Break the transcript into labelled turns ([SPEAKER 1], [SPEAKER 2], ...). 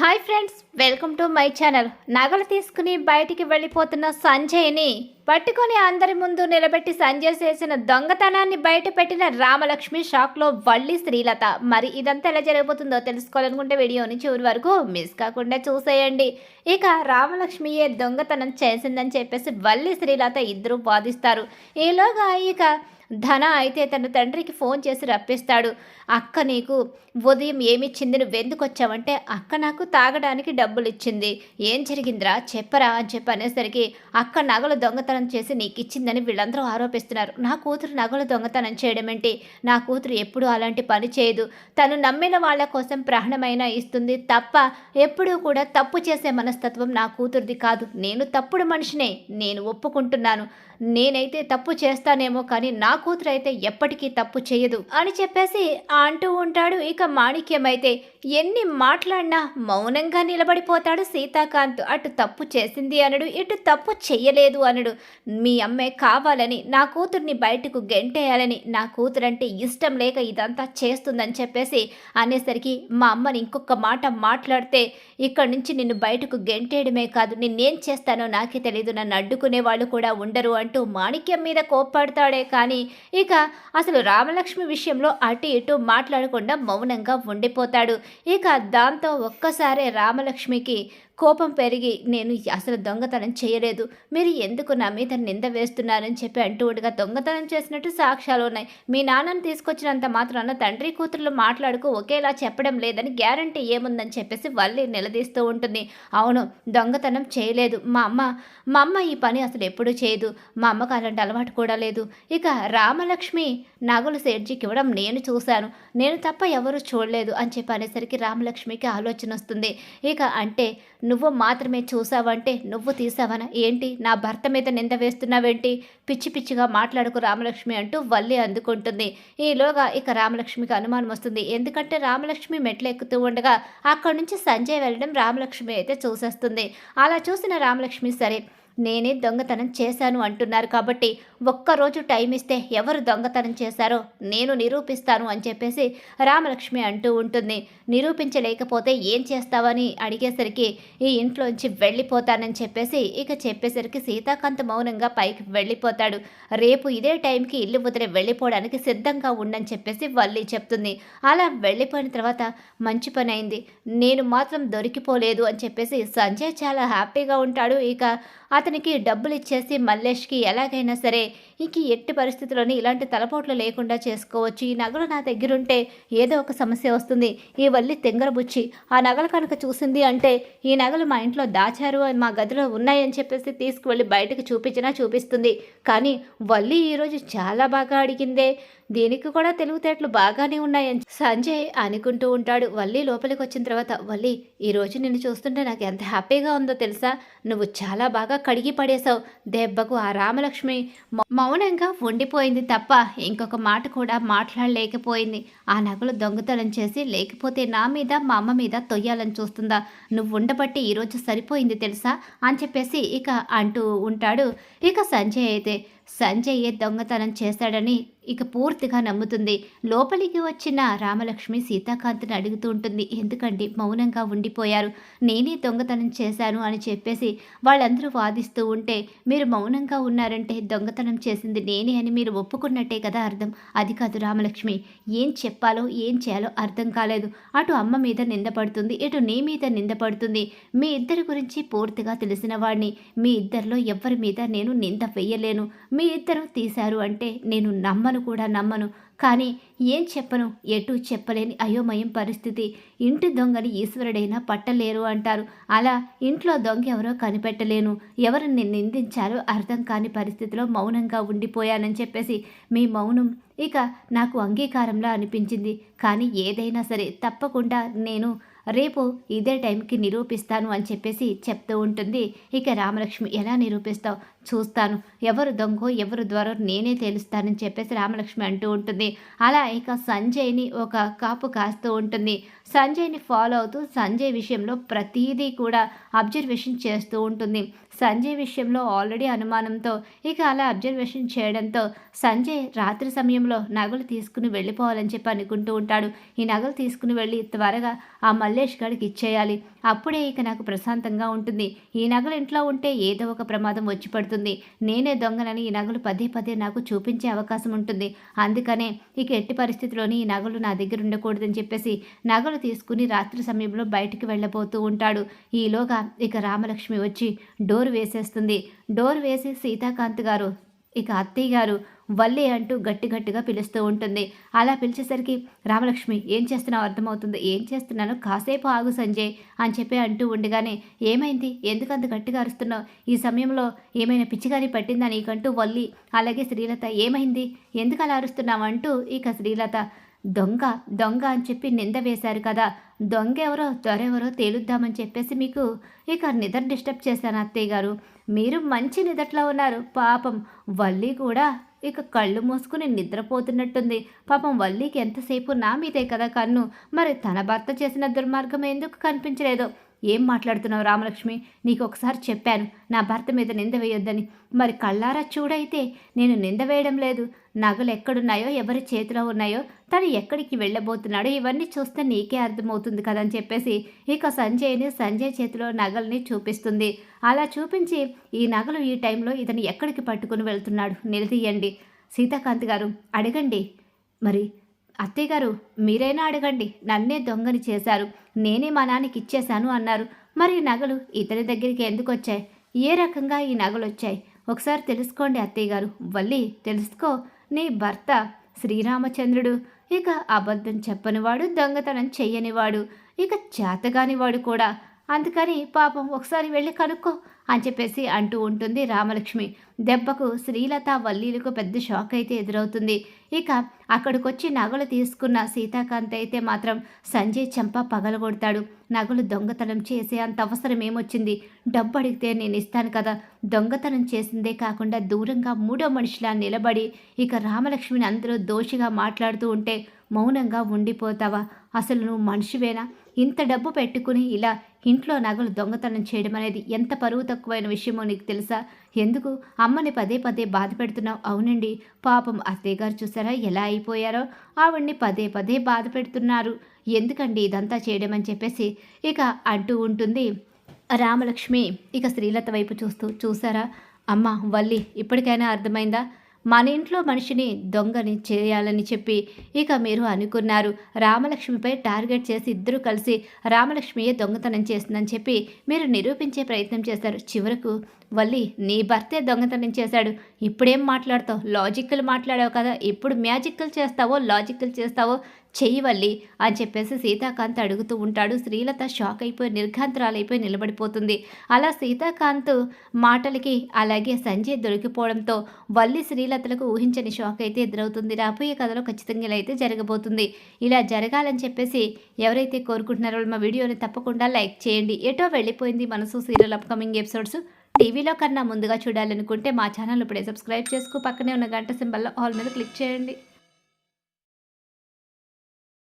[SPEAKER 1] Hi friends welcome to my channel. నగలు తీసుకుని బయటికి వెళ్ళిపోతున్న సంజయ్ని పట్టుకొని అందరి ముందు నిలబెట్టి సంజయ్ చేసిన దొంగతనాన్ని బయటపెట్టిన రామలక్ష్మి షాక్లో వల్లి శ్రీలత. మరి ఇదంతా ఎలా జరగబోతుందో తెలుసుకోవాలనుకుంటే వీడియోని చివరి వరకు మిస్ కాకుండా చూసేయండి. ఇక రామలక్ష్మియే దొంగతనం చేసిందని చెప్పేసి వల్లి శ్రీలత ఇద్దరు వాదిస్తారు. ఈలోగా ఇక ధన అయితే తన తండ్రికి ఫోన్ చేసి రప్పిస్తాడు. అక్క నీకు ఉదయం ఏమిచ్చింది? నువ్వు ఎందుకు వచ్చావంటే అక్క నాకు తాగడానికి డబ్బులు ఇచ్చింది ఏం జరిగిందిరా? చెప్పరా? అని చెప్పి అనేసరికి అక్క నగలు దొంగతనం చేసి నీకు ఇచ్చిందని వీళ్ళందరూ ఆరోపిస్తున్నారు. నా కూతురు నగలు దొంగతనం చేయడం ఏంటి? నా కూతురు ఎప్పుడూ అలాంటి పని చేయదు. తను నమ్మిన వాళ్ళ కోసం ప్రాణమైనా ఇస్తుంది తప్ప ఎప్పుడూ కూడా తప్పు చేసే మనస్తత్వం నా కూతురిది కాదు. నేను తప్పుడు మనిషినే. నేను ఒప్పుకుంటున్నాను. నేనైతే తప్పు చేస్తానేమో కానీ నా కూతురు అయితే ఎప్పటికీ తప్పు చేయదు అని చెప్పేసి అంటూ ఉంటాడు ఇక మాణిక్యం అయితే ఎన్ని మాట్లాడినా మౌనంగా నిలబడిపోతాడు సీతాకాంత్. అటు తప్పు చేసింది అనడు ఇటు తప్పు చెయ్యలేదు అనడు. మీ అమ్మే కావాలని నా కూతుర్ని బయటకు గెంటేయాలని నా కూతురంటే ఇష్టం లేక ఇదంతా చేస్తుందని చెప్పేసి అనేసరికి మా అమ్మని ఇంకొక మాట మాట్లాడితే ఇక్కడి నుంచి నిన్ను బయటకు గెంటేయడమే కాదు నిన్నేం చేస్తానో నాకే తెలియదు నన్ను అడ్డుకునే వాళ్ళు కూడా ఉండరు అంటూ మాణిక్యం మీద కోప్పడతాడే కానీ ఇక అసలు రామలక్ష్మి విషయంలో అటు ఇటు మాట్లాడకుండా మౌనంగా ఉండిపోతాడు. ఇక దాంతో ఒక్కసారే రామలక్ష్మికి కోపం పెరిగి నేను అసలు దొంగతనం చేయలేదు. మీరు ఎందుకు నా మీద నింద వేస్తున్నారని చెప్పి అంటూ ఉండగా దొంగతనం చేసినట్టు సాక్ష్యాలు ఉన్నాయి. మీ నాన్నని తీసుకొచ్చినంత మాత్రాన తండ్రి కూతుర్లు మాట్లాడుకు ఒకేలా చెప్పడం లేదని గ్యారంటీ ఏముందని చెప్పేసి వల్లి నిలదీస్తూ ఉంటుంది. అవును దొంగతనం చేయలేదు. మా అమ్మ మా అమ్మ ఈ పని అసలు ఎప్పుడూ చేయదు. మా అమ్మకు అలాంటి అలవాటు కూడా లేదు. ఇక రామలక్ష్మి నగలు సేట్జీకి ఇవ్వడం నేను చూశాను. నేను తప్ప ఎవరు చూడలేదు అని చెప్పి అనేసరికి రామలక్ష్మికి ఆలోచన వస్తుంది. ఇక అంటే నువ్వు మాత్రమే చూసావంటే నువ్వు తీసావనా? ఏంటి? నా భర్త మీద నింద వేస్తున్నావేంటి? పిచ్చి పిచ్చిగా మాట్లాడుకు రామలక్ష్మి అంటూ వల్లి అందుకుంటుంది. ఈలోగా ఇక రామలక్ష్మికి అనుమానం వస్తుంది. ఎందుకంటే రామలక్ష్మి మెట్లెక్కుతూ ఉండగా అక్కడి నుంచి సంజయ్ వెళ్ళడం రామలక్ష్మి అయితే చూసేస్తుంది. అలా చూసిన రామలక్ష్మి సరే నేనే దొంగతనం చేశాను అంటున్నారు కాబట్టి ఒక్కరోజు టైం ఇస్తే ఎవరు దొంగతనం చేశారో నేను నిరూపిస్తాను అని చెప్పేసి రామలక్ష్మి అంటూ ఉంటుంది. నిరూపించలేకపోతే ఏం చేస్తావని అడిగేసరికి ఈ ఇంట్లోంచి వెళ్ళిపోతానని చెప్పేసి ఇక చెప్పేసరికి సీతాకాంత్ మౌనంగా పైకి వెళ్ళిపోతాడు. రేపు ఇదే టైంకి ఇల్లు వదిలి వెళ్ళిపోవడానికి సిద్ధంగా ఉండని చెప్పేసి వల్లి చెప్తుంది. అలా వెళ్ళిపోయిన తర్వాత మంచి పని అయింది. నేను మాత్రం దొరికిపోలేదు అని చెప్పేసి సంజయ్ చాలా హ్యాపీగా ఉంటాడు. ఇక అతను అతనికి డబ్బులు ఇచ్చేసి మల్లేష్కి ఎలాగైనా సరే ఇంక ఎట్టి పరిస్థితుల్లోని ఇలాంటి తలపోట్లు లేకుండా చేసుకోవచ్చు. ఈ నగలు నా దగ్గరుంటే ఏదో ఒక సమస్య వస్తుంది. ఈ వల్లి తెంగరబుచ్చి ఆ నగలు కనుక చూసింది అంటే ఈ నగలు మా ఇంట్లో దాచారు అని మా గదిలో ఉన్నాయని చెప్పేసి తీసుకువెళ్ళి బయటకు చూపించినా చూపిస్తుంది. కానీ వల్లి ఈరోజు చాలా బాగా అడిగిందే. దీనికి కూడా తెలివితేటలు బాగానే ఉన్నాయని సంజయ్ అనుకుంటూ ఉంటాడు. వల్లి లోపలికి వచ్చిన తర్వాత వల్లి ఈరోజు నిన్ను చూస్తుంటే నాకు ఎంత హ్యాపీగా ఉందో తెలుసా? నువ్వు చాలా బాగా కడిగి పడేశావు. దెబ్బకు ఆ రామలక్ష్మి మౌనంగా ఉండిపోయింది తప్ప ఇంకొక మాట కూడా మాట్లాడలేకపోయింది. ఆ నగలు దొంగతనం చేసి లేకపోతే నా మీద మా అమ్మ మీద తొయ్యాలని చూస్తుందా? నువ్వు ఉండబట్టి ఈరోజు సరిపోయింది తెలుసా? అని చెప్పేసి ఇక అంటూ ఉంటాడు. ఇక సంజయ్ అయితే సంజయ్ దొంగతనం చేశాడని ఇక పూర్తిగా నమ్ముతుంది. లోపలికి వచ్చిన రామలక్ష్మి సీతాకాంత్ని అడుగుతూ ఉంటుంది. ఎందుకండి మౌనంగా ఉండిపోయారు? నేనే దొంగతనం చేశాను అని చెప్పేసి వాళ్ళందరూ వాదిస్తూ ఉంటే మీరు మౌనంగా ఉన్నారంటే దొంగతనం చేసింది నేనే అని మీరు ఒప్పుకున్నట్టే కదా అర్థం? అది కాదు రామలక్ష్మి. ఏం చెప్పాలో ఏం చేయాలో అర్థం కాలేదు. అటు అమ్మ మీద నిందపడుతుంది ఇటు నీ మీద నిందపడుతుంది మీ ఇద్దరి గురించి పూర్తిగా తెలిసిన వాడిని మీ ఇద్దరిలో ఎవరి మీద నేను నింద వెయ్యలేను మీ ఇద్దరు తీశారు అంటే నేను నమ్మను కూడా నమ్మను. కానీ ఏం చెప్పను? ఎటు చెప్పలేని అయోమయం పరిస్థితి. ఇంటి దొంగని ఈశ్వరుడైనా పట్టలేరు అంటారు. అలా ఇంట్లో దొంగ ఎవరో కనిపెట్టలేను. ఎవరిని నిందించాలో అర్థం కాని పరిస్థితిలో మౌనంగా ఉండిపోయానని చెప్పేసి మీ మౌనం ఇక నాకు అంగీకారంలా అనిపించింది. కానీ ఏదైనా సరే తప్పకుండా నేను రేపు ఇదే టైంకి నిరూపిస్తాను అని చెప్పేసి చెప్తూ ఉంటుంది. ఇక రామలక్ష్మి ఎలా నిరూపిస్తావు? చూస్తాను. ఎవరు దొంగో ఎవరు ద్వారో నేనే తెలుస్తానని చెప్పేసి రామలక్ష్మి అంటూ ఉంటుంది. అలా ఇక సంజయ్ని ఒక కాపు కాస్తూ ఉంటుంది. సంజయ్ని ఫాలో అవుతూ సంజయ్ విషయంలో ప్రతీదీ కూడా అబ్జర్వేషన్ చేస్తూ ఉంటుంది. సంజయ్ విషయంలో ఆల్రెడీ అనుమానంతో ఇక అలా అబ్జర్వేషన్ చేయడంతో సంజయ్ రాత్రి సమయంలో నగలు తీసుకుని వెళ్ళిపోవాలని చెప్పి అనుకుంటూ ఉంటాడు. ఈ నగలు తీసుకుని వెళ్ళి త్వరగా ఆ మల్లేష్ గారికి ఇచ్చేయాలి. అప్పుడే ఇక నాకు ప్రశాంతంగా ఉంటుంది. ఈ నగలు ఇంట్లో ఉంటే ఏదో ఒక ప్రమాదం వచ్చి పడుతుంది. నేనే దొంగనని ఈ నగలు పదే పదే నాకు చూపించే అవకాశం ఉంటుంది. అందుకనే ఇక ఎట్టి పరిస్థితిలోని ఈ నగలు నా దగ్గర ఉండకూడదని చెప్పేసి నగలు తీసుకుని రాత్రి సమయంలో బయటికి వెళ్ళబోతూ ఉంటాడు. ఈలోగా ఇక రామలక్ష్మి వచ్చి డోర్ వేసేస్తుంది. డోర్ వేసి సీతాకాంత్ గారు ఇక అత్తయ్య గారు వల్లి అంటూ గట్టి గట్టిగా పిలుస్తూ ఉంటుంది. అలా పిలిచేసరికి రామలక్ష్మి ఏం చేస్తున్నావు? అర్థమవుతుంది. ఏం చేస్తున్నాను కాసేపు ఆగు సంజయ్ అని చెప్పి అంటూ ఉండగానే ఏమైంది? ఎందుకు అంత గట్టిగా అరుస్తున్నావు? ఈ సమయంలో ఏమైనా పిచ్చిగాని పట్టిందా నీకంటూ వల్లి? అలాగే శ్రీలత ఏమైంది? ఎందుకు అలా అరుస్తున్నావు? అంటూ ఇక శ్రీలత దొంగ దొంగ అని చెప్పి నింద వేశారు కదా. దొంగ ఎవరో దొరెవరో తేలుద్దామని చెప్పేసి మీకు ఇక నిద్ర డిస్టర్బ్ చేశాను అత్తయ్య గారు. మీరు మంచి నిదట్లో ఉన్నారు. పాపం వల్లి కూడా ఇక కళ్ళు మూసుకుని నిద్రపోతున్నట్టుంది. పాపం వల్లికి ఎంతసేపు నా మీదే కదా కన్ను. మరి తన భర్త చేసిన దుర్మార్గం ఎందుకు కనిపించలేదు? ఏం మాట్లాడుతున్నావు రామలక్ష్మి? నీకు ఒకసారి చెప్పాను నా భర్త మీద నింద వేయొద్దని. మరి కళ్ళారా చూడైతే నేను నింద వేయడం లేదు. నగలు ఎక్కడున్నాయో ఎవరి చేతిలో ఉన్నాయో తను ఎక్కడికి వెళ్ళబోతున్నాడో ఇవన్నీ చూస్తే నీకే అర్థమవుతుంది కదని చెప్పేసి ఇక సంజయ్ని సంజయ్ చేతిలో నగల్ని చూపిస్తుంది. అలా చూపించి ఈ నగలు ఈ టైంలో ఇతను ఎక్కడికి పట్టుకుని వెళ్తున్నాడు? నిలదీయండి. సీతాకాంత్ గారు అడగండి. మరి అత్తయ్యగారు మీరైనా అడగండి. నన్నే దొంగని చేశారు. నేనే మా నాన్నకి ఇచ్చేశాను అన్నారు. మరి నగలు ఇతని దగ్గరికి ఎందుకు వచ్చాయి? ఏ రకంగా ఈ నగలు వచ్చాయి? ఒకసారి తెలుసుకోండి అత్తయ్య గారు వల్లి తెలుసుకో. నీ భర్త శ్రీరామచంద్రుడు. ఇక అబద్ధం చెప్పనివాడు దొంగతనం చెయ్యనివాడు. ఇక చేతగానివాడు కూడా. అందుకని పాపం ఒకసారి వెళ్ళి కనుక్కో. అని చెప్పేసి అంటూ ఉంటుంది రామలక్ష్మి. దెబ్బకు శ్రీలత వల్లీలకు పెద్ద షాక్ అయితే ఎదురవుతుంది. ఇక అక్కడికొచ్చి నగలు తీసుకున్న సీతాకాంత్ అయితే మాత్రం సంజయ్ చెంప పగలగొడతాడు. నగలు దొంగతనం చేసే అంత అవసరం ఏమొచ్చింది? డబ్బు అడిగితే నేను ఇస్తాను కదా. దొంగతనం చేసిందే కాకుండా దూరంగా మూడో మనిషిలా నిలబడి ఇక రామలక్ష్మిని అందరూ దోషిగా మాట్లాడుతూ ఉంటే మౌనంగా ఉండిపోతావా? అసలు నువ్వు మనిషివేనా? ఇంత డబ్బు పెట్టుకుని ఇలా ఇంట్లో నగలు దొంగతనం చేయడం అనేది ఎంత పరువు తక్కువైన విషయమో నీకు తెలుసా? ఎందుకు? అమ్మని పదే పదే బాధ పెడుతున్నావు. అవునండి. పాపం అత్తయ్య గారు చూసారా? ఎలా అయిపోయారో? ఆవిడ్ని పదే పదే బాధ పెడుతున్నారు. ఎందుకండి ఇదంతా చేయడం అని చెప్పేసి ఇక అంటూ ఉంటుంది రామలక్ష్మి. ఇక శ్రీలత వైపు చూస్తూ చూసారా? అమ్మ వల్లి ఇప్పటికైనా అర్థమైందా? మన ఇంట్లో మనిషిని దొంగని చేయాలని చెప్పి ఇక మీరు అనుకున్నారు. రామలక్ష్మిపై టార్గెట్ చేసి ఇద్దరు కలిసి రామలక్ష్మియే దొంగతనం చేస్తుందని చెప్పి మీరు నిరూపించే ప్రయత్నం చేశారు. చివరకు వల్లి నీ భర్తే దొంగతనం చేశాడు. ఇప్పుడేం మాట్లాడతావు? లాజికల్ మాట్లాడావు కదా. ఇప్పుడు మ్యాజికల్ చేస్తావో లాజికల్ చేస్తావో చెయ్యి వల్లి అని చెప్పేసి సీతాకాంత్ అడుగుతూ ఉంటాడు. శ్రీలత షాక్ అయిపోయి నిర్ఘాంతరాలైపోయి నిలబడిపోతుంది. అలా సీతాకాంత్ మాటలకి అలాగే సంజయ్ దొరికిపోవడంతో వల్లి శ్రీలతలకు ఊహించని షాక్ అయితే ఎదురవుతుంది. రాబోయే కథలో ఖచ్చితంగా ఇలా అయితే జరగబోతుంది. ఇలా జరగాలని చెప్పేసి ఎవరైతే కోరుకుంటున్నారో మా వీడియోని తప్పకుండా లైక్ చేయండి. ఎటో వెళ్ళిపోయింది మనసు సీరియల్ అప్కమింగ్ ఎపిసోడ్స్. టీవీలో కన్నా ముందుగా చూడాలనుకుంటే మా ఛానల్ ఇప్పుడే సబ్స్క్రైబ్ చేసుకో. పక్కనే ఉన్న గంట సింబల్లో ఆల్ మీద క్లిక్ చేయండి.